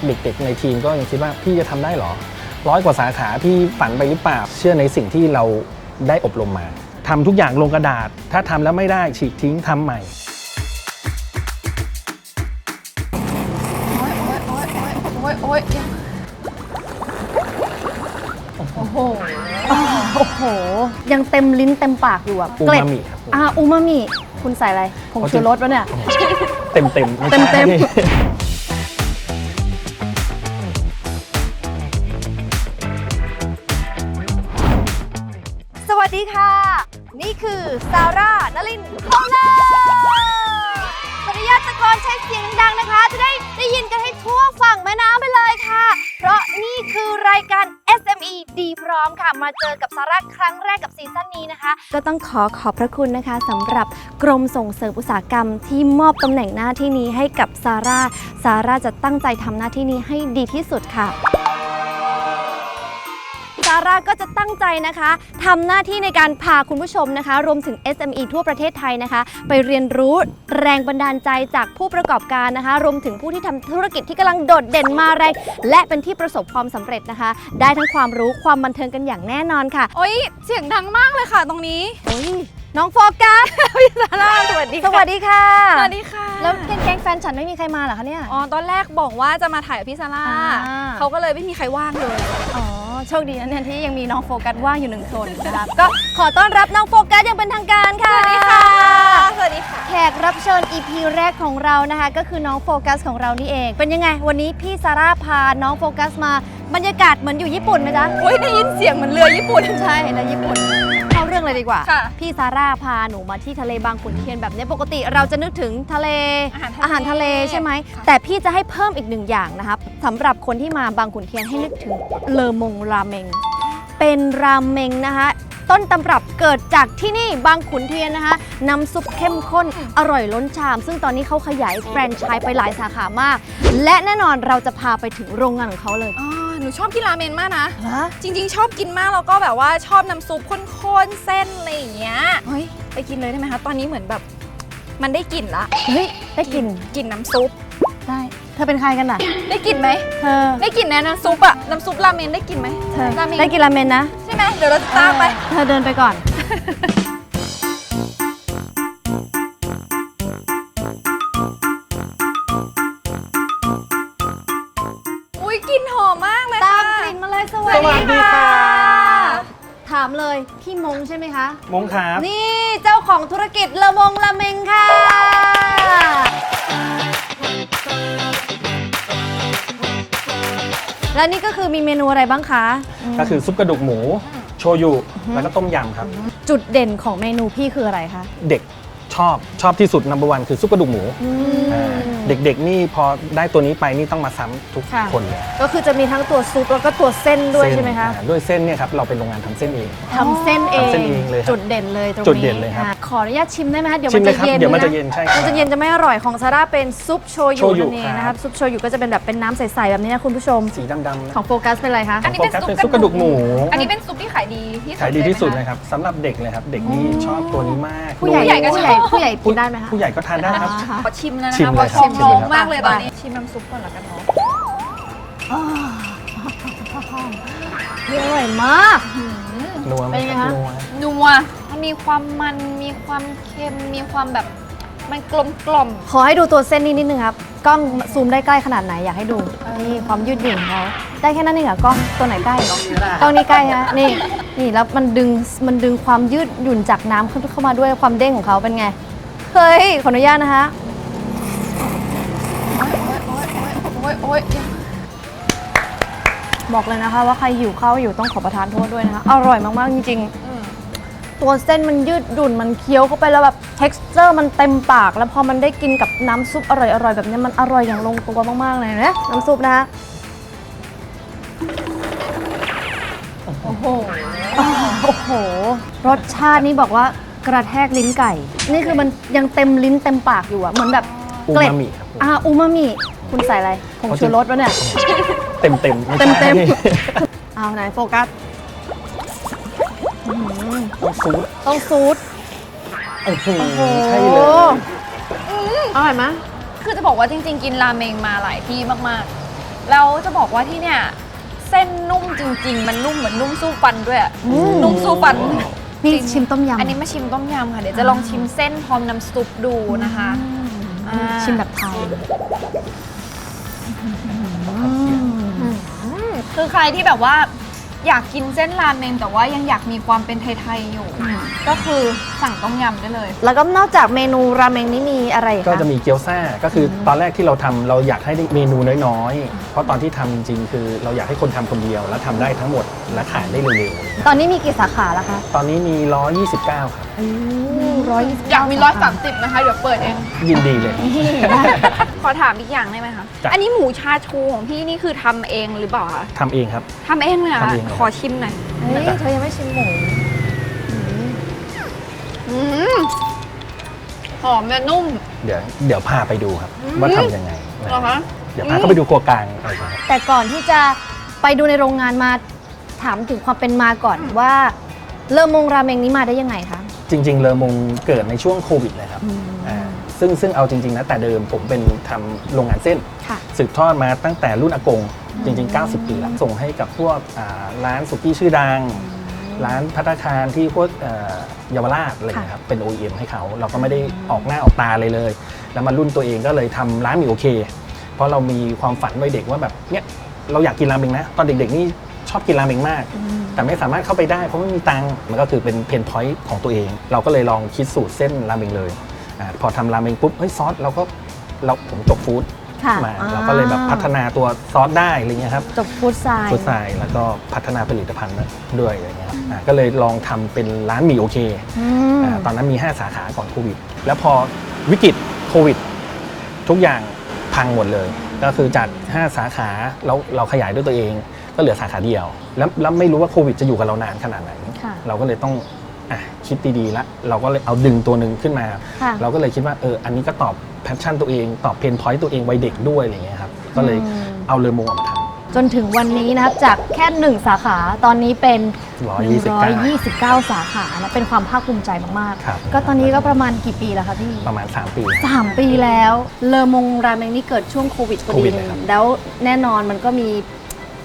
ตอนแรกเด็กๆในทีมก็ยังคิดว่าพี่จะทำได้เหรอร้อยกว่าสาขาพี่ฝันไปหรือเปล่าเชื่อในสิ่งที่เราได้อบรมมาทำทุกอย่างลงกระดาษ ถ้าทำแล้วไม่ได้ฉีกทิ้งทำใหม่โอ๊ยโอ๊ยโอ้โห โอ้โห ยังเต็มลิ้นเต็มปากอยู่อะอูเกล็ดมามิครับอ่าอูมามิ คุณใส่อะไรผงชูรสวะเนี่ย เต็มเต็มๆไม่ใช่เต็ม สวัสดีค่ะ นี่คือซาร่านลินคอมเลอร์ขออนุญาตตะโกนใช้เสียงดังๆนะคะ จะได้ได้ยินกันให้ทั่วฝั่งแม่น้ำไปเลยค่ะ เพราะนี่คือรายการ SME ดีพร้อมค่ะ มาเจอกับซาร่าครั้งแรกกับซีซั่นนี้นะคะ ก็ต้องขอขอบพระคุณนะคะสำหรับกรมส่งเสริมอุตสาหกรรมที่มอบตำแหน่งหน้าที่นี้ให้กับซาร่าซาร่าจะตั้งใจทำหน้าที่นี้ให้ดีที่สุดค่ะาร่าก็จะตั้งใจนะคะทำหน้าที่ในการพาคุณผู้ชมนะคะ รวมถึง SME ทั่วประเทศไทยนะคะ ไปเรียนรู้แรงบันดาลใจจากผู้ประกอบการนะคะ รวมถึงผู้ที่ทำธุรกิจที่กำลังโดดเด่นมาแรงและเป็นที่ประสบความสำเร็จนะคะ ได้ทั้งความรู้ความบันเทิงกันอย่างแน่นอนค่ะ โอ๊ย เสียงดังมากเลยค่ะตรงนี้ โอ้ยน้องโฟกัส พี่ซาร่าสวัสดีสวัสดีค่ะ สวัสดีค่ะ แล้วแก๊งๆแฟนฉันไม่มีใครมาเหรอคะเนี่ย อ๋อ ตอนแรกบอกว่าจะมาถ่ายกับพี่ซาร่าอ่า เขาก็เลยไม่มีใครว่างเลย อ๋อ โชคดีนะเนี่ยที่ยังมีน้องโฟกัสว่างอยู่หนึ่งคนนะคะก็ขอต้อนรับน้องโฟกัสอย่างเป็นทางการค่ะ สวัสดีค่ะสวัสดีค่ะ แขกรับเชิญ EP แรกของเรานะคะ ก็คือน้องโฟกัสของเรานี่เอง เป็นยังไง วันนี้พี่ซาร่าพาน้องโฟกัสมา บรรยากาศเหมือนอยู่ญี่ปุ่นไหมจ๊ะโอ๊ยได้ยินเสียงเหมือนเรือญี่ปุ่น ใช่ในญี่ปุ่น เข้าเรื่องเลยดีกว่า ค่ะ พี่ซาร่าพาหนูมาที่ทะเลบางขุนเทียนแบบนี้ปกติเราจะนึกถึงทะเลอาหารทะเล อาหารทะเลใช่ไหม แต่พี่จะให้เพิ่มอีกหนึ่งอย่างนะครับสำหรับคนที่มาบางขุนเทียนให้นึกถึงเลอมงราเมง เป็นราเมงนะคะต้นตำรับเกิดจากที่นี่บางขุนเทียนนะคะน้ำซุปเข้มข้นอร่อยล้นชาม ซึ่งตอนนี้เขาขยายแฟรนไชส์ไปหลายสาขามาก และแน่นอนเราจะพาไปถึงโรงงานของเขาเลย อ๋อ หนูชอบกินราเมนมากนะเหรอจริง ๆ ชอบกินมากแล้วก็แบบว่าชอบน้ำซุปข้นๆเส้นอะไรอย่างเงี้ยเฮ้ยไปกินเลยได้ไหมคะ ตอนนี้เหมือนแบบมันได้กลิ่นละเฮ้ยได้กลินกลิ่นน้ำซุป ได้เธอเป็นใครกันน่ะได้กลิ่นไหมเธอได้กลิ่นนะน้ำซุปอะน้ำซุปราเมนได้กลิ่นไหมเธอราเมนได้กินราเมนนะ ใช่ไหมเดี๋ยวเราจะตามไปเธอเดินไปก่อน เลย พี่มงใช่ไหมคะ มงครับ นี่เจ้าของธุรกิจละมงละเมงค่ะ แล้วนี่ก็คือมีเมนูอะไรบ้างคะ ก็คือซุปกระดูกหมู โชยุ แล้วก็ต้มยำครับ จุดเด่นของเมนูพี่คืออะไรคะ เด็ก ชอบชอบที่สุดนัมเบอร์วันคือซุปกระดูกหมูอ่าเด็กๆนี่พอได้ตัวนี้ไปนี่ต้องมาซ้ำทุกค่ะ คนเลยก็คือจะมีทั้งตัวซุปแล้วก็ตัวเส้นด้วยเส้นใช่ไหมคะอ่าด้วยเส้นเนี่ยครับเราเป็นโรงงานทำเส้นเอง ทำเส้นเองทำเส้นเองเลยครับจุดเด่นเลยตรงนี้จุดเด่นเลยครับอะขออนุญาตชิมได้ไหมคะเดี๋ยวชิมันมเลจะยครับเย็นเดี๋ยวมันจะเย็นใช่ครับมันจะเย็นจะไม่อร่อยของซาร่าเป็นซุปโชยุโชยุนั่นเองนะคครัรับบ ซุปโชยุก็จะเป็นแบบเป็นน้ำใสๆแบบนี้นะคุณผู้ชม สีดำๆนะ ของโฟกัสเป็นอะไรคะ อันนี้โฟเป็นกัสซุปเป็นซุปกระดูกหมู อันนี้เป็นซุปที่ขายดีที่สุดขายดีที่สุดเลเลยไหมครับสำหรับเด็กเลยครับ เด็กนี่ชอบตัวนี้มากผู้ใหญ่ ผู้ใหญ่ก็ผู้ใหญ่ชอบผู้ใหญ่กินได้ไหมคะ ผู้ใหญ่ก็ทานได้ครับอ่าขอชิมแล้วนะชิมคะเลยว่าครับชิมชิมเลยร้องมากเลยไปตอนนี้ชิมน้ำซุปก่อนละกันเนาะนี่อร่อยมาก นัวไหมเป็นไงครับคะนัว นัวมันมีความมันมีความเค็มมีความแบบ มันกลมกล่อมขอให้ดูตัวเส้นนี้นิดนึงครับ กล้องซูมได้ใกล้ขนาดไหนอยากให้ดู นี่ความยืดหยุ่นของเขาได้แค่นั้นเองเหรอกล้องตัวไหนใกล้กล้องนี้ใกล้ฮะนี่นี่แล้วมันดึงมันดึงความยืดหยุ่นจากน้ำขึ้นเข้ามาด้วยความเด้งของเขาเป็นไง เฮ้ย ขออนุญาตนะคะโอ๊ยโอ๊ยบอกเลยนะคะว่าใครหิวข้าวอยู่ต้องขอประทานโทษด้วยนะคะ อร่อยมาก ๆ จริง ๆ ตัวเส้นมันยืดหยุ่นมันเคี้ยวเข้าไปแล้วแบบ texture มันเต็มปาก แล้วพอมันได้กินกับน้ำซุปอร่อยๆแบบนี้มันอร่อยอย่างลงตัวมากๆเลยนะน้ำซุปนะคะโอ้โหโอ้โห รสชาตินี้บอกว่ากระแทกลิ้นไก่ นี่คือมันยังเต็มลิ้นเต็มปากอยู่อะเหมือนแบบอูเกล็ดมามิครับ อ่าอูมามิ คุณใส่อะไรผงชูรสวะเนี่ย เต็มเต็มๆไม่เต็มใช่เต็มเอาไหนโฟกัสอื้อหือ ต้องซูดต้องซูดโอ้โหโอ้โหใช่เลย อร่อยไหมคือจะบอกว่าจริง ๆ กินราเมงมาหลายที่มากแล้วจะบอกว่าที่เนี่ย เส้นนุ่มจริง ๆ มันนุ่มเหมือนนุ่มสู้ฟันด้วยอะนุ่มสู้ฟัน นี่จริง ชิมต้มยำอันนี้มาชิมต้มยำค่ะ เดี๋ยวจะลองชิมเส้นพร้อมน้ำซุปดูนะคะอ่าชิมแบบไทยคือใครที่แบบว่า อยากกินเส้นราเมงแต่ว่ายังอยากมีความเป็นไทยๆอยู่ ก็คือสั่งต้มยำได้เลย แล้วก็นอกจากเมนูราเมงนี้มีอะไรอีก็คะ จะมีเกี๊ยวซ่าก็คือตอนแรกที่เราทำเราอยากให้ได้เมนูน้อยๆ เพราะตอนที่ทำจริงๆคือเราอยากให้คนทำคนเดียว แล้วทำได้ทั้งหมดและขายได้เร็วตอนนี้มีกี่สาขาแล้วคะ ๆ ตอนนี้มี 129 ครับ ร้อยยี่สิบอยากมีร้อยสามสิบนะคะ เดี๋ยวเปิดเอง ยินดีเลย ขอถามอีกอย่างได้ไหมคะ จ้ะ อันนี้หมูชาชูของพี่นี่คือทำเองหรือเปล่าคะทำเองครับ ทำเองเลยเหรอทำคะเองเลยขอชิมหน่อย เฮ้ยเธอยังไม่ชิมหมูอืมหอมและนุ่ม เดี๋ยวเดี๋ยวพาไปดูครับอืมว่าทำยังไงนะเหรอคะ เดี๋ยวพาเข้าไปดูครัวกลางอะไรอย่างเงี้ยแต่ก่อนที่จะไปดูในโรงงานมาถามถึงความเป็นมาก่อนว่า เริ่มมงราเมงนี้มาได้ยังไงคะ จริง ๆ เลอมงเกิดในช่วงโควิดเลยครับอ่าซึ่งซึ่งเอาจริง ๆ นะ แต่เดิมผมเป็นทำโรงงานเส้น ค่ะ สืบทอดมาตั้งแต่รุ่นอากงจริง ๆ 90 ปีแล้วส่งให้กับพวกอ่าร้านสุกี้ชื่อดัง ร้านพัตตาคารที่พวกเอ่อเยาวราชอะไรอย่างเงี้ยครับเป็น OEM ให้เขาเราก็ไม่ได้ออกหน้าออกตาเลยเลย แล้วมารุ่นตัวเองก็เลยทำร้านหมีโอเค เพราะเรามีความฝันวัยเด็กว่าแบบเนี้ยเราอยากกินราเมงนะ ตอนเด็กๆนี่ชอบกินราเมงมาก แต่ไม่สามารถเข้าไปได้เพราะไม่มีตังค์มันก็คือเป็นเพนพอยต์ของตัวเอง เราก็เลยลองคิดสูตรเส้นราเมงเลยอาพอทำราเมงปุ๊บเฮ้ยซอสเราก็เราผมจบฟู้ดค่ะมาเราก็เลยแบบพัฒนาตัวซอสได้อะไรเงี้ยครับ จบฟู้ดไซน์ ฟู้ดไซน์แล้วก็พัฒนาผลิตภัณฑ์ด้วยอะไรเงี้ยครับอ่าก็เลยลองทำเป็นร้านหมี่โอเคอืมอ่าตอนนั้นมี 5 สาขาก่อนโควิด แล้วพอวิกฤตโควิด ทุกอย่างพังหมดเลย ก็คือจาก 5 สาขาเราเราขยายด้วยตัวเอง ก็เหลือสาขาเดียว แล้วแล้วไม่รู้ว่าโควิดจะอยู่กับเรานานขนาดไหน ค่ะเราก็เลยต้องอะคิดดีๆละเราก็เลยเอาดึงตัวหนึ่งขึ้นมา ค่ะเราก็เลยคิดว่าเอออันนี้ก็ตอบแพชชั่นตัวเอง ตอบเพนพอยต์ตัวเองวัยเด็กด้วยอะไรเงี้ยครับก็เลยอืมเอาเรือมงออกมาทำจนถึงวันนี้นะครับจากแค่หนึ่งสาขาตอนนี้เป็น129 129 สาขานะเป็นความภาคภูมิใจมาก ครับ ๆ ก็ตอนนี้ก็ประมาณกี่ปีแล้วคะพี่ประมาณ 3 ปี สามปีแล้ว เลอมงราเมงนี่เกิดช่วงโควิดพอโควิดีดเลยครับ แล้วแน่นอนมันก็มี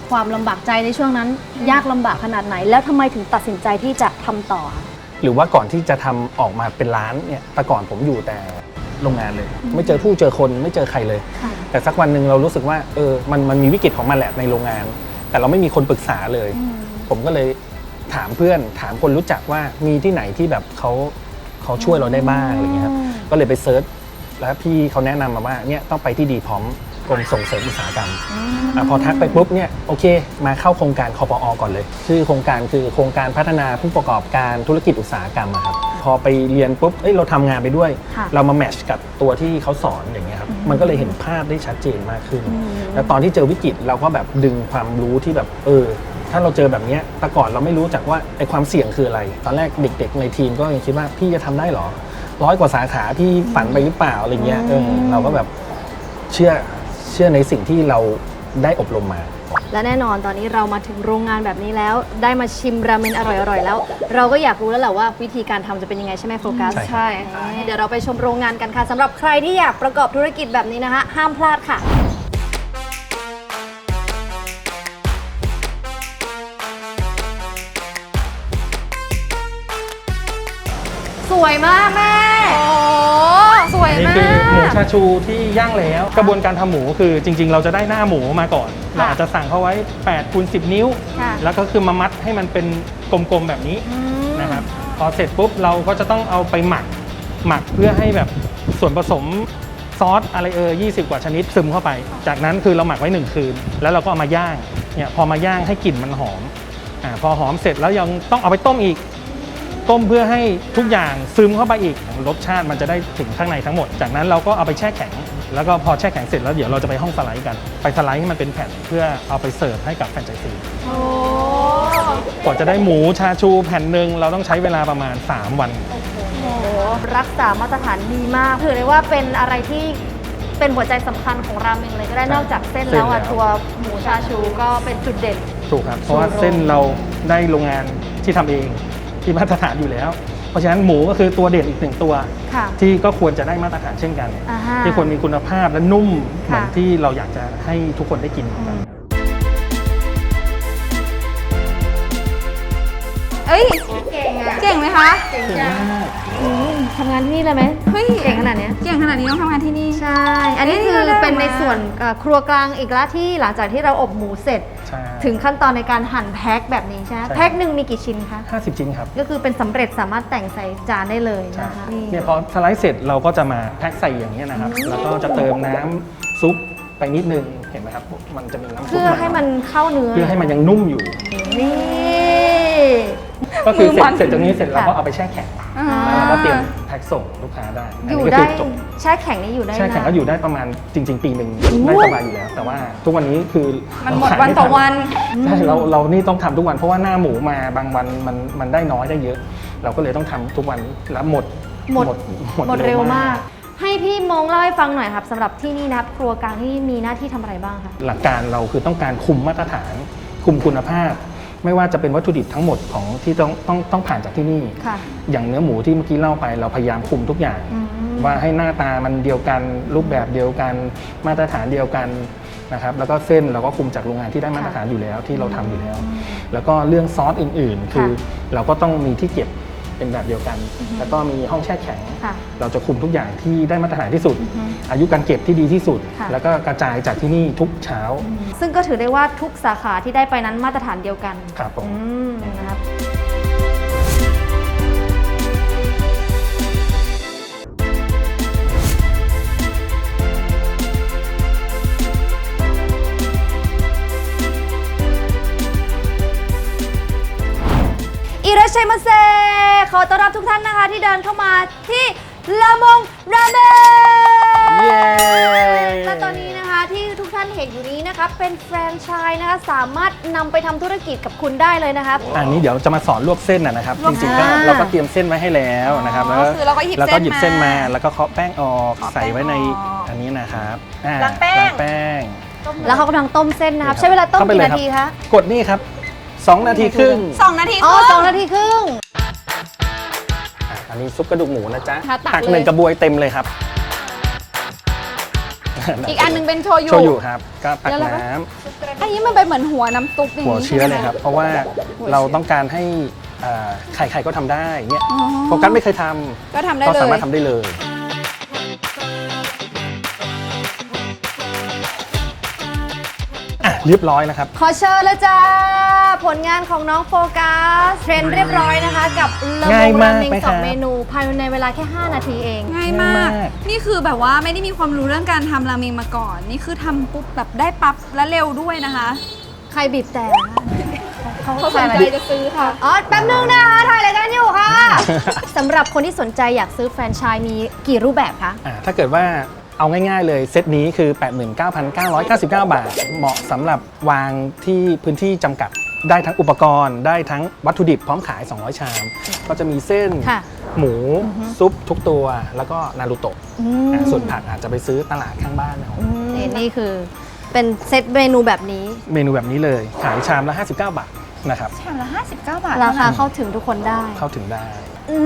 ความลำบากใจในช่วงนั้น ยากลำบากขนาดไหน แล้วทำไมถึงตัดสินใจที่จะทำต่อคะหรือว่าก่อนที่จะทำออกมาเป็นร้านเนี่ยแต่ก่อนผมอยู่แต่โรงงานเลย ไม่เจอผู้เจอคนไม่เจอใครเลย ค่ะ แต่สักวันหนึ่งเรารู้สึกว่าเออมันมันมีวิกฤตของมันแหละในโรงงาน แต่เราไม่มีคนปรึกษาเลย ผมก็เลยถามเพื่อนถามคนรู้จักว่ามีที่ไหนที่แบบเขาเขาช่วยเราได้บ้างอะไรเงี้ยครับอืมก็เลยไปเซิร์ชแล้วพี่เขาแนะนำมาว่าเนี่ยต้องไปที่ดีพร้อม กรมส่งเสริมอุตสาหกรรมอะพอทักไปปุ๊บเนี่ยโอเค มาเข้าโครงการคอปอก่อนเลย ชื่อโครงการคือโครงการพัฒนาผู้ประกอบการธุรกิจอุตสาหกรรมอะครับพอไปเรียนปุ๊บเอ้ยเราทำงานไปด้วยค่ะเรามาแมทชกับตัวที่เขาสอนอย่างเงี้ยครับมันก็เลยเห็นภาพได้ชัดเจนมากขึ้นอืมแล้วตอนที่เจอวิกฤตเราก็แบบดึงความรู้ที่แบบเออถ้าเราเจอแบบเนี้ยแต่ก่อนเราไม่รู้จักว่าไอ้ความเสี่ยงคืออะไร ตอนแรกเด็กๆในทีมก็ยังคิดว่าพี่จะทำได้เหรอร้อยกว่าสาขาพี่ฝันไปหรือเปล่าอะไรเงี้ยเออเราก็แบบเชื่อ เชื่อในสิ่งที่เราได้อบรมมา และแน่นอนตอนนี้เรามาถึงโรงงานแบบนี้แล้ว ได้มาชิมราเมนอร่อยๆแล้ว เราก็อยากรู้แล้วแหละว่าวิธีการทำจะเป็นยังไงใช่ไหมโฟกัส ใช่ครับใช่ค่ะเดี๋ยวเราไปชมโรงงานกันค่ะสำหรับใครที่อยากประกอบธุรกิจแบบนี้นะคะ ห้ามพลาดค่ะ สวยมากแม่โอ้ สวยอันนี้มาคือหมูกชาชูที่ย่างแล้ว กระบวนการทำหมูคือจริง ๆ เราจะได้หน้าหมูมาก่อนเราอาจจะสั่งเขาไว้8คูณ10 นิ้ว ค่ะ แล้วก็คือมามัดให้มันเป็นกลมๆแบบนี้นะครับพอเสร็จปุ๊บเราก็จะต้องเอาไปหมักหมักเพื่อให้แบบส่วนผสมซอสอะไรเออ20 กว่าชนิดซึมเข้าไป จากนั้นคือเราหมักไว้ 1 คืน แล้วเราก็เอามาย่างเนี่ยพอมาย่างให้กลิ่นมันหอมอ่าพอหอมเสร็จแล้วยังต้องเอาไปต้มอีก ต้มเพื่อให้ทุกอย่างซึมเข้าไปอีกรสชาติมันจะได้ถึงข้างในทั้งหมด จากนั้นเราก็เอาไปแช่แข็ง แล้วก็พอแช่แข็งเสร็จแล้วเดี๋ยวเราจะไปห้องสไลด์กัน ไปสไลด์ให้มันเป็นแผ่นเพื่อเอาไปเสิร์ฟให้กับแฟรนไชส์ซีโอ้กว่าจะได้หมูชาชูแผ่นหนึ่งเราต้องใช้เวลาประมาณ 3 วันโอ้โหรักษามาตรฐานดีมากถือได้ว่าเป็นอะไรที่เป็นหัวใจสำคัญของราเมงเลยก็ได้ใช่นอกจากเส้นเส้นแล้วอะแล้วตัวหมูชาชูก็เป็นจุดเด่น ถูกครับ เพราะว่าเส้นเราได้โรงงานที่ทำเอง ที่มาตรฐานอยู่แล้ว เพราะฉะนั้นหมูก็คือตัวเด่นอีกหนึ่งตัว ค่ะ ที่ก็ควรจะได้มาตรฐานเช่นกัน อ่าฮะ ที่ควรมีคุณภาพและนุ่มเหมือนค่ะที่เราอยากจะให้ทุกคนได้กิน เอ้ย เก่งอะ เก่งไหมคะ เก่งจังทำงานที่นี่เลยไหมเฮ้ยเก่งขนาดเนี้ยเก่งขนาดนี้ต้องทำงานที่นี่ ใช่ อันนี้คือเฮ้ยเป็นในน่ารักมากส่วนเอ่อครัวกลางอีกแล้วที่หลังจากที่เราอบหมูเสร็จ ใช่ถึงขั้นตอนในการหั่นแพ็คแบบนี้ใช่ไหมใช่แพ็คหนึ่งมีกี่ชิ้นคะ50ชิ้นครับก็คือเป็นสำเร็จสามารถแต่งใส่จานได้เลยใช่นะคะนี่ เนี่ยพอสไลด์เสร็จเราก็จะมาแพ็คใส่อย่างนี้ยนะครับ แล้วก็จะเติมน้ำซุปไปนิดนึงเห็นไหมครับ มันจะมีน้ำซุปเพื่อให้มันเข้าเนื้อเพื่อให้มันยังนุ่มอยู่ นี่ ก็คือเสร็มือมัจนเสร็จตรงนี้เสร็จเราก็ค่ะเอาไปแช่แข็ง อ่า แล้วเราก็เตรียมแพ็คส่งลูกค้าได้อนยู่นี้ก็ได้คือจบ แช่แข็งนี่อยู่ได้แช่แข็งนาก็นอยู่ได้ประมาณจริง ๆ ปีหนึ่งได้สบายอยู่แล้ว แต่ว่าทุกวันนี้คือมันหมดเราขายวันต่อวันใช่เราเรานี่ต้องทำทุกวันเพราะว่าหน้าหมูมาบางวันมันมันได้น้อยได้เยอะ เราก็เลยต้องทำทุกวันแล้วหมดหมด หมดเร็วมากกให้พี่มงเล่าให้ฟังหน่อยครับสำหรับที่นี่นะครับครัวกลางที่นี่มีหน้าที่ทำอะไรบ้างคะ หลักการเราคือต้องการคุมมาตรฐาน คุมคุณภาพ ไม่ว่าจะเป็นวัตถุดิบทั้งหมดของที่ต้องต้องต้องผ่านจากที่นี่ ค่ะอย่างเนื้อหมูที่เมื่อกี้เล่าไปเราพยายามคุมทุกอย่าง อืม ว่าให้หน้าตามันเดียวกันรูปแบบเดียวกัน มาตรฐานเดียวกันนะครับแล้วก็เส้นเราก็คุมจากโรงงานที่ได้มาตรฐานอยู่แล้วที่เราทำอยู่แล้ว แล้วก็เรื่องซอสอื่นๆ คือเราก็ต้องมีที่เก็บ เป็นแบบเดียวกัน แล้วก็มีห้องแช่แข็ง ค่ะ เราจะคุมทุกอย่างที่ได้มาตรฐานที่สุด อือฮึอายุการเก็บที่ดีที่สุด ค่ะ แล้วก็กระจายจากที่นี่ทุกเช้าซึ่งก็ถือได้ว่าทุกสาขาที่ได้ไปนั้นมาตรฐานเดียวกันครับผม อืมนะครับ ชัยมาเซ ขอต้อนรับทุกท่านนะคะที่เดินเข้ามาที่ละมงราเมนเย้และตอนนี้นะคะที่ทุกท่านเห็นอยู่นี้นะคะเป็นแฟรนไชส์นะคะสามารถนำไปทำธุรกิจกับคุณได้เลยนะครับอันนี้เดี๋ยวจะมาสอนลวกเส้นนะนะครับลวจกริงๆก็อ่าเราก็เตรียมเส้นไว้ให้แล้วนะครับอ๋อคือเราก็หยิบแล้วก็หยิบเส้เส้นนมามา แล้วก็เคาะแป้งออกเคาะแป้งใส่ไว้ในออกอันนี้นะครับอ่ล้างแป้ง ล้างแป้ง แล้วเขากำลังต้มเส้นนะครับ ใช้เวลาต้มเข้ไปกี่เลยนาทีคะ กดนี่ครับ 2 นาทีครึ่งสองนาทีอ๋อครึ่สองนาทีครึ่ง อะอันนี้ซุปกระดูกหมูนะจ๊ะค่ะตักตักเลยหนึ่งกระบวยเต็มเลยครับอีกอันหนึงเป็นโชยุ โชยุครับ ก็ตักแล้วเราก็ น้ำ อันนี้มันเป็นเหมือนหัวน้ำซุปอย่างหัวนี้เชื้อเลยครับ เพราะว่าเราต้องการให้อ่าไข่ไข่ก็ทำได้เนี่ยอ๋อโฟกัสไม่เคยทำก็ทำได้ก็เลยสามารถทำได้เลย เรียบร้อยนะครับ ขอเชิญแล้วจ้า ผลงานของน้องโฟกัสเทรนเรียบร้อยนะคะ กับละง่ายมุมากราเมงไหมสองครับ เมนู ภายในเวลาแค่ 5 นาทีเอง ง่ายมาก ง่ายมาก นี่คือแบบว่าไม่ได้มีความรู้เรื่องการทำราเมงมาก่อน นี่คือทำปุ๊บแบบได้ปั๊บและเร็วด้วยนะคะ ใครบีบแต่เขาเขาสนใจจะซื้อค่ะ อ๋อแป๊บนึงนะคะถ่ายรายการอยู่ค่ะ สำหรับคนที่สนใจอยากซื้อแฟรนไชส์มีกี่รูปแบบคะ อะถ้าเกิดว่า เอาง่ายๆเลยเซตนี้คือ 89,999 บาท เหมาะสำหรับวางที่พื้นที่จำกัด ได้ทั้งอุปกรณ์ได้ทั้งวัตถุดิบพร้อมขาย 200 ชาม ก็จะมีเส้น ค่ะหมูซุปทุกตัว แล้วก็นารูโตะอืมอะส่วนผักอาจจะไปซื้อตลาดข้างบ้านเอานี่นี่คือเป็นเซตเมนูแบบนี้ เมนูแบบนี้เลย ขายชามละ 59 บาทนะครับ ชามละ 59 บาทราคาเข้าถึงทุกคนได้ เข้าถึงได้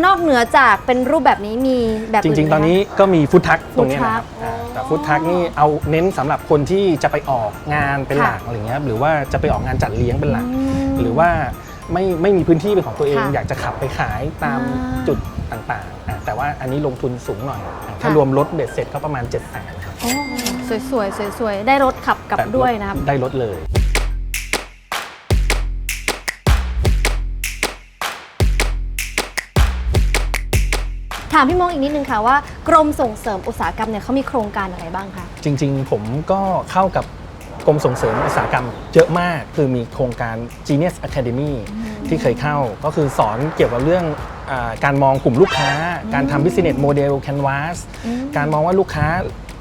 นอกเหนือจากเป็นรูปแบบนี้มีแบบจอื่นริงไหมๆตอนนี้ก็มีฟู้ดทักตรงนี้ food นะครับ truck อ่าแต่ฟู้ดทักนี่เอาเน้นสำหรับคนที่จะไปออกงานเป็นหลักค่ะอะไรเงี้ยหรือว่าจะไปออกงานจัดเลี้ยงเป็นหลักอืมหรือว่าไม่ไม่มีพื้นที่เป็นของตัวเอง ค่ะอยากจะขับไปขายตามอ่าจุดต่างๆอะแต่ว่าอันนี้ลงทุนสูงหน่อยอะถ้าค่ะ รวมรถเบ็ดเสร็จก็ประมาณ7 0 0 0 0 0ครับโอ้สวยๆสวยๆ ได้รถขับกลับแต่รถด้วยนะครับ ได้รถเลย ถามพี่มองอีกนิดนึงค่ะว่ากรมส่งเสริมอุตสาหกรรมเนี่ยเขามีโครงการอะไรบ้างคะ จริง ๆ ผมก็เข้ากับกรมส่งเสริมอุตสาหกรรมเยอะมาก คือมีโครงการ Genius Academy ที่เคยเข้าก็คือสอนเกี่ยวกับเรื่องอาการมองกลุ่มลูกค้า การทำ business model canvas อืมการมองว่าลูกค้า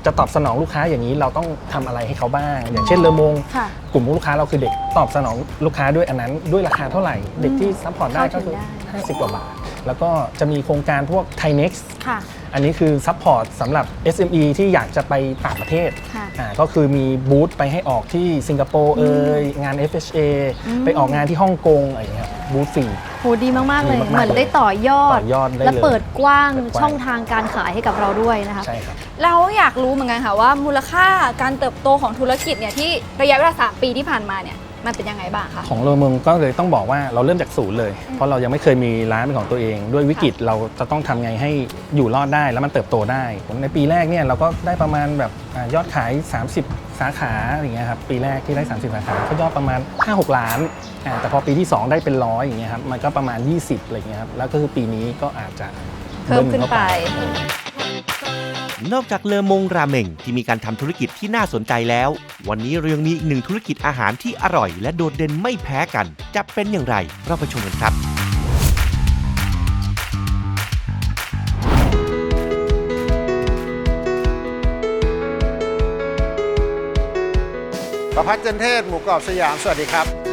จะตอบสนองลูกค้าอย่างนี้เราต้องทำอะไรให้เขาบ้าง อย่างเช่นเลอมง ค่ะกลุ่มลูกค้าเราคือเด็กตอบสนองลูกค้าด้วยอันนั้นด้วยราคาเท่าไหร่ เด็กที่ซัพพอร์ตได้ก็คือ เข้าถึงได้ 50 กว่าบาท แล้วก็จะมีโครงการพวก t h a i Next ค่ะอันนี้คือซัพพอร์ตสำหรับ SME ที่อยากจะไปต่างประเทศค่ะ อ่าก็คือมีบูธไปให้ออกที่สิงคโปร์เอ่ยงาน FHA ไปออกงานที่ฮ่องกงอะไรอย่างเงี้ยครับบูธฟรี โหดีมาก ๆ เลย ดีมากๆเหมือนได้ต่อยอด ต่อยอดได้และเลยเปิดกว้างเปิดกว้าง ช่องทางการขายให้กับเราด้วยนะคะ ใช่ครับ เราอยากรู้เหมือนกันค่ะว่ามูลค่าการเติบโตของธุรกิจเนี่ยที่ระยะเวลา 3 ปีที่ผ่านมาเนี่ย มันเป็นยังไงบ้างคะ ของโรเมืองก็เลยต้องบอกว่าเราเริ่มจากศูนย์เลย เพราะเรายังไม่เคยมีร้านเป็นของตัวเอง ด้วยวิกฤตเราจะต้องทำไงให้อยู่รอดได้แล้วมันเติบโตได้ในปีแรกเนี่ยเราก็ได้ประมาณแบบอ่ายอดขาย 30 สาขาอย่างเงี้ยครับปีแรกที่ได้ 30 สาขาก็ยอดประมาณ 5-6 ล้านอ่าแต่พอปีที่ 2 ได้เป็นร้อยอย่างเงี้ยครับมันก็ประมาณ 20อะไรอย่างเงี้ยครับแล้วก็คือปีนี้ก็อาจจะเพิ่มขึ้นไป นอกจากเลอมงราเมงที่มีการทำธุรกิจที่น่าสนใจแล้ว วันนี้เรายังมีอีกหนึ่งธุรกิจอาหารที่อร่อยและโดดเด่นไม่แพ้กัน จะเป็นอย่างไรเราไปชมกันครับ ประพัฒน์จันเทศหมูกรอบสยาม สวัสดีครับ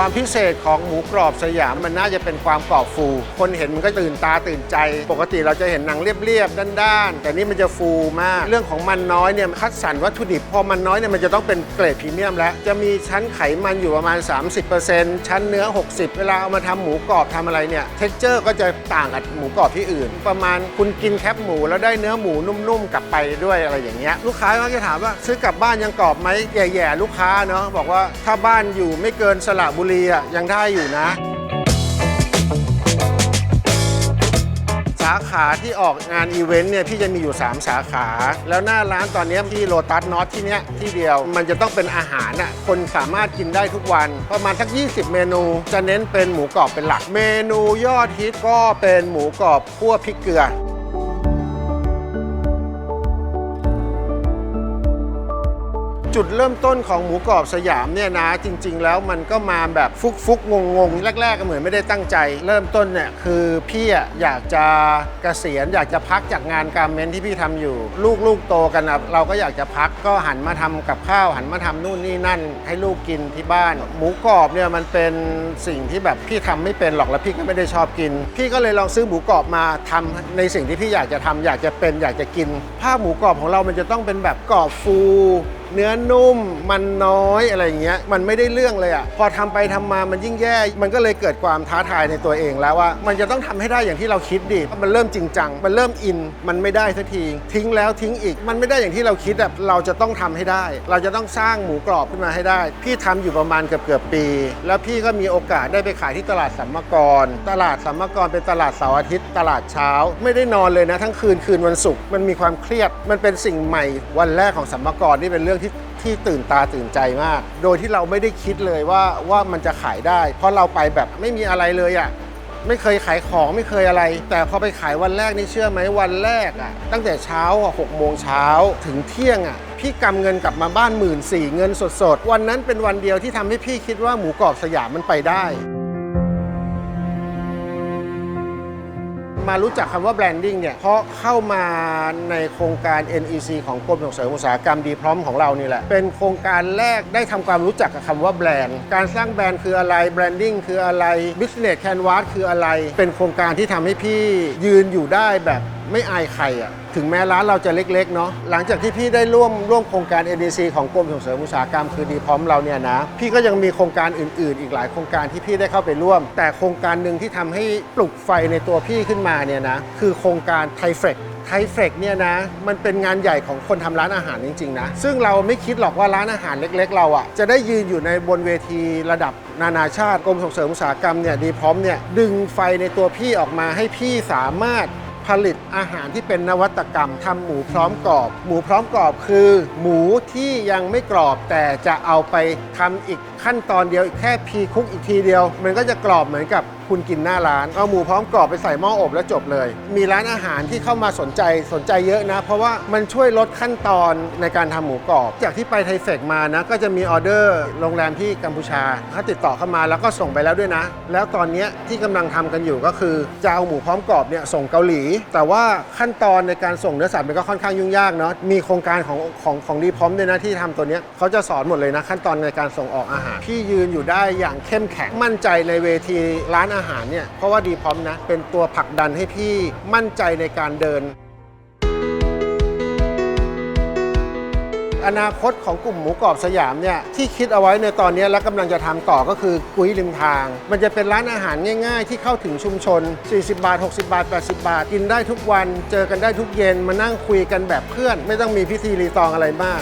ความพิเศษของหมูกรอบสยามมันน่าจะเป็นความกรอบฟู คนเห็นมันก็ตื่นตาตื่นใจ ปกติเราจะเห็นหนังเรียบๆด้านๆ แต่นี่มันจะฟูมาก เรื่องของมันน้อยเนี่ยคัดสรรวัตถุดิบ พอมันน้อยเนี่ยมันจะต้องเป็นเกรดพรีเมียมแล้ว จะมีชั้นไขมันอยู่ประมาณ 30%ชั้นเนื้อ 60 เวลาเอามาทำหมูกรอบทำอะไรเนี่ยเท็กเจอร์ก็จะต่างกับหมูกรอบที่อื่น ประมาณคุณกินแคปหมูแล้วได้เนื้อหมูนุ่มๆกลับไปด้วยอะไรอย่างเงี้ยลูกค้าก็จะถามว่าซื้อกลับบ้านยังกรอบไหมแย่ๆลูกค้าเนาะบอกว่าถ้าบ้านอยู่ไม่เกินสระบุรีอะยังได้อยู่นะ สาขาที่ออกงานอีเวนต์เนี่ยพี่จะมีอยู่ 3 สาขา แล้วหน้าร้านตอนนี้ที่โลตัสนอตที่เนี้ยที่เดียวมันจะต้องเป็นอาหารอะคนสามารถกินได้ทุกวันประมาณสัก 20 เมนู จะเน้นเป็นหมูกรอบเป็นหลัก เมนูยอดฮิตก็เป็นหมูกรอบคั่วพริกเกลือ จุดเริ่มต้นของหมูกรอบสยามเนี่ยนะจริง ๆ แล้วมันก็มาแบบฟุกฟุกงงงๆ แรก ๆ ก็เหมือนไม่ได้ตั้งใจ เริ่มต้นเนี่ยคือพี่อะอยากจะเกษียณอยากจะพักจากงานการเมนที่พี่ทำอยู่ ลูกๆโตกันนะเราก็อยากจะพักก็หันมาทำกับข้าว หันมาทำนู่นนี่นั่น ให้ลูกกินที่บ้าน หมูกรอบเนี่ยมันเป็นสิ่งที่แบบพี่ทำไม่เป็นหรอกแล้วพี่ก็ไม่ได้ชอบกิน พี่ก็เลยลองซื้อหมูกรอบมาทำในสิ่งที่พี่อยากจะทำอยากจะเป็นอยากจะกิน ภาพหมูกรอบของเรามันจะต้องเป็นแบบกรอบฟู เนื้อนุ่ม มันน้อยอะไรอย่างเงี้ยมันไม่ได้เรื่องเลยอะ่ะพอทำไปทำมามันยิ่งแย่ มันก็เลยเกิดความท้าทายในตัวเองแล้วว่า มันจะต้องทำให้ได้อย่างที่เราคิดดิมันเริ่มจริงจังมันเริ่มอินมันไม่ได้สักที ทิ้งแล้วทิ้งอีก มันไม่ได้อย่างที่เราคิดแบบเราจะต้องทำให้ได้ เราจะต้องสร้างหมูกรอบขึ้นมาให้ได้ พี่ทำอยู่ประมาณเกือบเกือบปี แล้วพี่ก็มีโอกาสได้ไปขายที่ตลาดสัมมกร ตลาดสัมมกรเป็นตลาดเสาร์อาทิตย์ ตลาดเช้า ไม่ได้นอนเลยนะ ทั้งคืนคืนวันศุกร์มันมีความเครียด มันเป็นสิ่งใหม่วันแรกของสัมมกรนี่เป็นเรื่องที่ ที่ตื่นตาตื่นใจมาก โดยที่เราไม่ได้คิดเลยว่าว่ามันจะขายได้ เพราะเราไปแบบไม่มีอะไรเลยอะ่ะไม่เคยขายของไม่เคยอะไร แต่พอไปขายวันแรกนี่เชื่อไหมวันแรกอะ่ะตั้งแต่เช้าหกโมงเช้าถึงเที่ยงอะ่ะพี่กำเงินกลับมาบ้านหมื่นสี่เงินสดๆ วันนั้นเป็นวันเดียวที่ทำให้พี่คิดว่าหมูกรอบสยามมันไปได้ มารู้จักคำว่าแบรนดิ้งเนี่ยเพราะเข้ามาในโครงการ NEC ของกรมส่งเสริมอุตสาหกรรมดีพร้อมของเรานี่แหละ เป็นโครงการแรกได้ทำความรู้จักกับคำว่าแบรนด์ การสร้างแบรนด์คืออะไร แบรนดิ้งคืออะไร Business Canvas คืออะไร เป็นโครงการที่ทำให้พี่ยืนอยู่ได้แบบ ไม่อายใครอะถึงแม้ร้านเราจะเล็กๆเนาะหลังจากที่พี่ได้ร่วมร่วมโครงการ NDC ของกรมส่งเสริมอุตสาหกรรมคือดีพร้อมเราเนี่ยนะพี่ก็ยังมีโครงการอื่น ๆ อีกหลายโครงการที่พี่ได้เข้าไปร่วม แต่โครงการหนึ่งที่ทำให้ปลุกไฟในตัวพี่ขึ้นมาเนี่ยนะคือโครงการไทเฟกไทเฟกเนี่ยนะมันเป็นงานใหญ่ของคนทำร้านอาหารจริงๆนะซึ่งเราไม่คิดหรอกว่าร้านอาหารเล็ก ๆ เราอะ่ะจะได้ยืนอยู่ในบนเวทีระดับนานาชาติกรมส่งเสริมอุตสาหกรรมเนี่ยดีพร้อมเนี่ยดึงไฟในตัวพี่ออกมาให้พี่สามารถ ผลิตอาหารที่เป็นนวัตกรรมทำหมูพร้อมกรอบ หมูพร้อมกรอบคือ หมูที่ยังไม่กรอบ แต่จะเอาไปทำอีกขั้นตอนเดียวแค่พีคุกอีกทีเดียว มันก็จะกรอบเหมือนกับคุณกินหน้าร้าน เอาหมูพร้อมกรอบไปใส่หม้ออบแล้วจบเลย มีร้านอาหารที่เข้ามาสนใจสนใจเยอะนะ เพราะว่ามันช่วยลดขั้นตอนในการทำหมูกรอบ จากที่ไปไทเฟกมานะ ก็จะมีออเดอร์โรงแรมที่กัมพูชาเขาติดต่อเข้ามาแล้วก็ส่งไปแล้วด้วยนะ แล้วตอนนี้ที่กำลังทำกันอยู่ก็คือจะเอาหมูพร้อมกรอบเนี่ยส่งเกาหลี แต่ว่าขั้นตอนในการส่งเนื้อสัตว์มันก็ค่อนข้างยุ่งยากเนาะมีโครงการของของของดีพร้อมด้วยนะที่ทำตัวเนี้ยเขาจะสอนหมดเลยนะขั้นตอนในการส่งออกอาหารที่ยืนอยู่ได้อย่างเข้มแข็งมั่นใจในเวทีร้านอาหารเนี่ยเพราะว่าดีพร้อมนะ เป็นตัวผลักดันให้พี่มั่นใจในการเดิน อนาคตของกลุ่มหมูกรอบสยามเนี่ยที่คิดเอาไว้ในตอนนี้และกำลังจะทำต่อก็คือกุ้ยริมทาง มันจะเป็นร้านอาหารง่าย ๆ ที่เข้าถึงชุมชน 40 บาท 60 บาท 80 บาท กินได้ทุกวัน เจอกันได้ทุกเย็นมานั่งคุยกันแบบเพื่อน ไม่ต้องมีพิธีรีตองอะไรมาก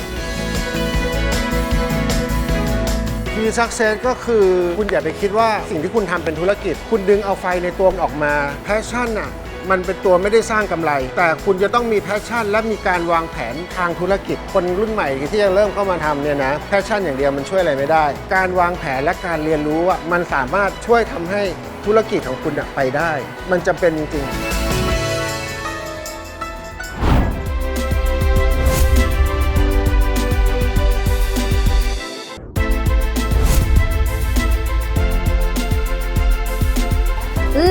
มีสักเซสก็คือคุณอย่าไปคิดว่าสิ่งที่คุณทำเป็นธุรกิจ คุณดึงเอาไฟในตัวมันออกมาแพชชั่นอะมันเป็นตัวไม่ได้สร้างกำไร แต่คุณจะต้องมีแพชชั่น และมีการวางแผนทางธุรกิจ คนรุ่นใหม่ที่จะเริ่มเข้ามาทำเนี่ยนะแพชชั่นอย่างเดียวมันช่วยอะไรไม่ได้ การวางแผนและการเรียนรู้อะมันสามารถช่วยทำให้ธุรกิจของคุณไปได้ มันจำเป็นจริง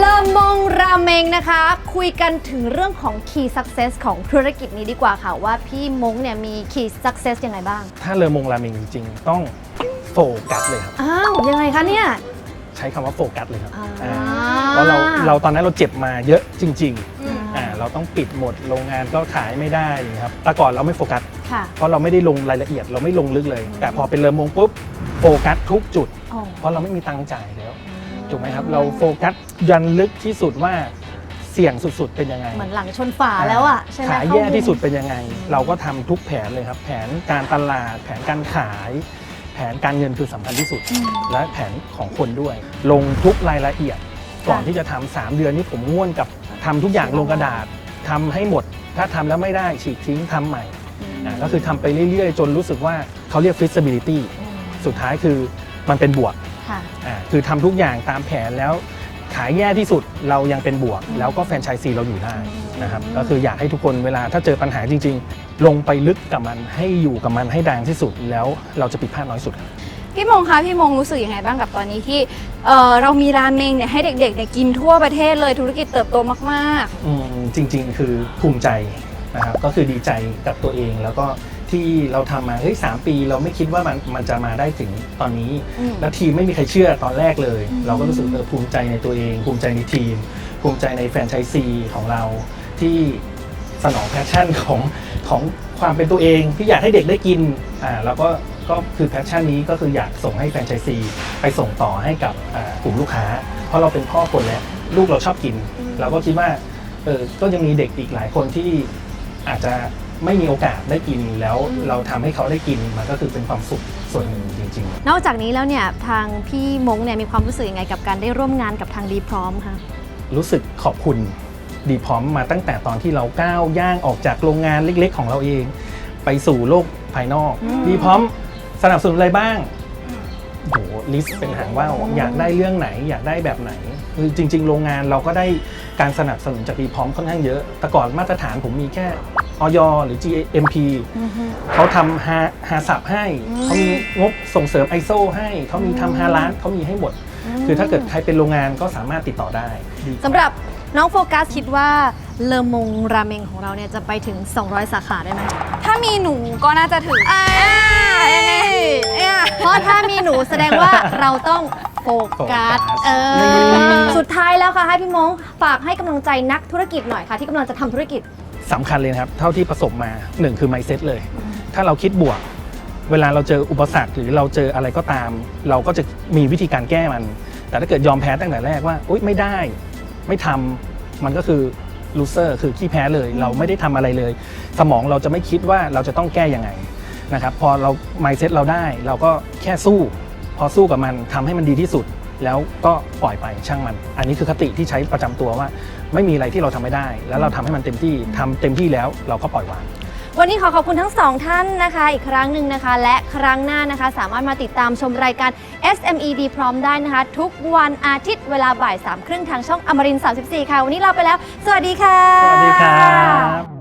ลอมงราเมงนะคะ คุยกันถึงเรื่องของ Key Success ของธุรกิจนี้ดีกว่าค่ะ ว่าพี่มงเนี่ยมี Key Success ยังไงบ้าง ถ้าเรือมงราเมงจริงๆ ต้องโฟกัสเลยครับ อ้าวยังไงคะเนี่ย ใช้คำว่าโฟกัสเลยครับอ่าอ่าเพราะเราเราตอนนั้นเราเจ็บมาเยอะจริงๆอ่าเราต้องปิดหมดโรงงานก็ขายไม่ได้ครับแต่ก่อนเราไม่โฟกัส ค่ะ เพราะเราไม่ได้ลงรายละเอียดเราไม่ลงลึกเลย แต่พอเป็นเรือมงปุ๊บโฟกัสทุกจุด อ๋อ เพราะเราไม่มีตังค์จ่ายแล้ว ถูกไหมครับ เราโฟกัสยันลึกที่สุดว่าเสี่ยงสุดๆเป็นยังไง เหมือนหลังชนฝาแล้วอะใช่ไหมขายเข้าแย่มุมที่สุดเป็นยังไง เราก็ทำทุกแผนเลยครับ แผนการตลาด แผนการขาย แผนการเงินคือสำคัญที่สุด และแผนของคนด้วย ลงทุกรายละเอียด ก่อนที่จะทำสามเดือนนี้ผมง่วนกับทำทุกอย่างลงกระดาษทำให้หมด ถ้าทำแล้วไม่ได้ฉีกทิ้งทำใหม่อ่าก็คือทำไปเรื่อยๆ จนรู้สึกว่าเขาเรียก feasibility สุดท้ายคือมันเป็นบวก ค่ะ อ่าคือทำทุกอย่างตามแผนแล้วขายแย่ที่สุดเรายังเป็นบวก แล้วก็แฟรนไชส์ซีเราอยู่ได้นะครับก็คืออยากให้ทุกคนเวลาถ้าเจอปัญหาจริง ๆ ลงไปลึกกับมันให้อยู่กับมันให้ดังที่สุดแล้วเราจะผิดพลาดน้อยสุดครับ พี่มงคะพี่มงรู้สึกยังไงบ้างกับตอนนี้ที่เอ่อเรามีราเมงเนี่ยให้เด็กๆเนี่ยกินทั่วประเทศเลยธุรกิจเติบโตมาก อืมจริงๆ คือภูมิใจนะครับก็คือดีใจกับตัวเองแล้วก็ ที่เราทำมาเฮ้ยสามปี เราไม่คิดว่ามันมันจะมาได้ถึงตอนนี้ อืม แล้วทีมไม่มีใครเชื่อตอนแรกเลยเราก็รู้สึกเออภูมิใจในตัวเอง ภูมิใจในทีม ภูมิใจในแฟรนไชส์ซีของเราที่สนองแพชชั่นของของความเป็นตัวเองที่อยากให้เด็กได้กินอ่าแล้วก็ก็คือแพชชั่นนี้ก็คืออยากส่งให้แฟรนไชส์ซีไปส่งต่อให้กับอ่ากลุ่มลูกค้า เพราะเราเป็นพ่อคนแล้วลูกเราชอบกิน เราก็คิดว่าเออก็ยังมีเด็กอีกหลายคนที่อาจจะ ไม่มีโอกาสได้กินแล้วเราทำให้เขาได้กินมันก็คือเป็นความสุขส่วนหนึ่งจริง ๆ นอกจากนี้แล้วเนี่ยทางพี่มงเนี่ยมีความรู้สึกยังไงกับการได้ร่วมงานกับทางดีพร้อมคะรู้สึกขอบคุณดีพร้อมมาตั้งแต่ตอนที่เราก้าวย่างออกจากโรงงานเล็กๆ ของเราเอง ไปสู่โลกภายนอก ดีพร้อมสนับสนุนอะไรบ้างโหลิสต์เป็นหางว่าวอยากได้เรื่องไหน อยากได้แบบไหนคือจริง ๆ โรงงานเราก็ได้ การสนับสนุนจากดีพร้อมค่อนข้างเยอะ แต่ก่อนมาตรฐานผมมีแค่ออยหรือ GMP เขาทำฮาฮาสับให้ เขามีงบส่งเสริม ISO ให้ เขามีทำฮาร้านเขามีให้หมด คือถ้าเกิดใครเป็นโรงงานก็สามารถติดต่อได้ดีสำหรับน้องโฟกัสคิดว่าเลอมงราเมงของเราเนี่ยจะไปถึง 200 สาขาได้ไหมๆถ้ามีหนูก็น่าจะถึงอ่ายังไงเนี่ยเพราะถ้ามีหนูแสดงว่าเราต้อง โฟกัส เออ สุดท้ายแล้วค่ะ ให้พี่มงฝากให้กำลังใจนักธุรกิจหน่อยค่ะ ที่กำลังจะทำธุรกิจ สำคัญเลยนะครับ เท่าที่ประสบมาหนึ่งคือ mindset เลย ถ้าเราคิดบวก เวลาเราเจออุปสรรคหรือเราเจออะไรก็ตาม เราก็จะมีวิธีการแก้มัน แต่ถ้าเกิดยอมแพ้ตั้งแต่แรกว่าอุ๊ยไม่ได้ ไม่ทำมันก็คือ loser คือขี้แพ้เลย เราไม่ได้ทำอะไรเลย สมองเราจะไม่คิดว่าเราจะต้องแก้ยังไงนะครับพอเรา mindset เราได้เราก็แค่สู้ พอสู้กับมันทำให้มันดีที่สุด แล้วก็ปล่อยไปช่างมัน อันนี้คือคติที่ใช้ประจำตัวว่า ไม่มีอะไรที่เราทำไม่ได้ แล้วเราทำให้มันเต็มที่ทำเต็มที่แล้วเราก็ปล่อยวางวันนี้ขอขอบคุณทั้งสองท่านนะคะ อีกครั้งหนึ่งนะคะ และครั้งหน้านะคะ สามารถมาติดตามชมรายการ SME ดีพร้อมได้นะคะ ทุกวันอาทิตย์เวลาบ่ายสามครึ่งทางช่องอมรินทร์34 ค่ะ วันนี้ลาไปแล้ว สวัสดีค่ะ สวัสดีครับ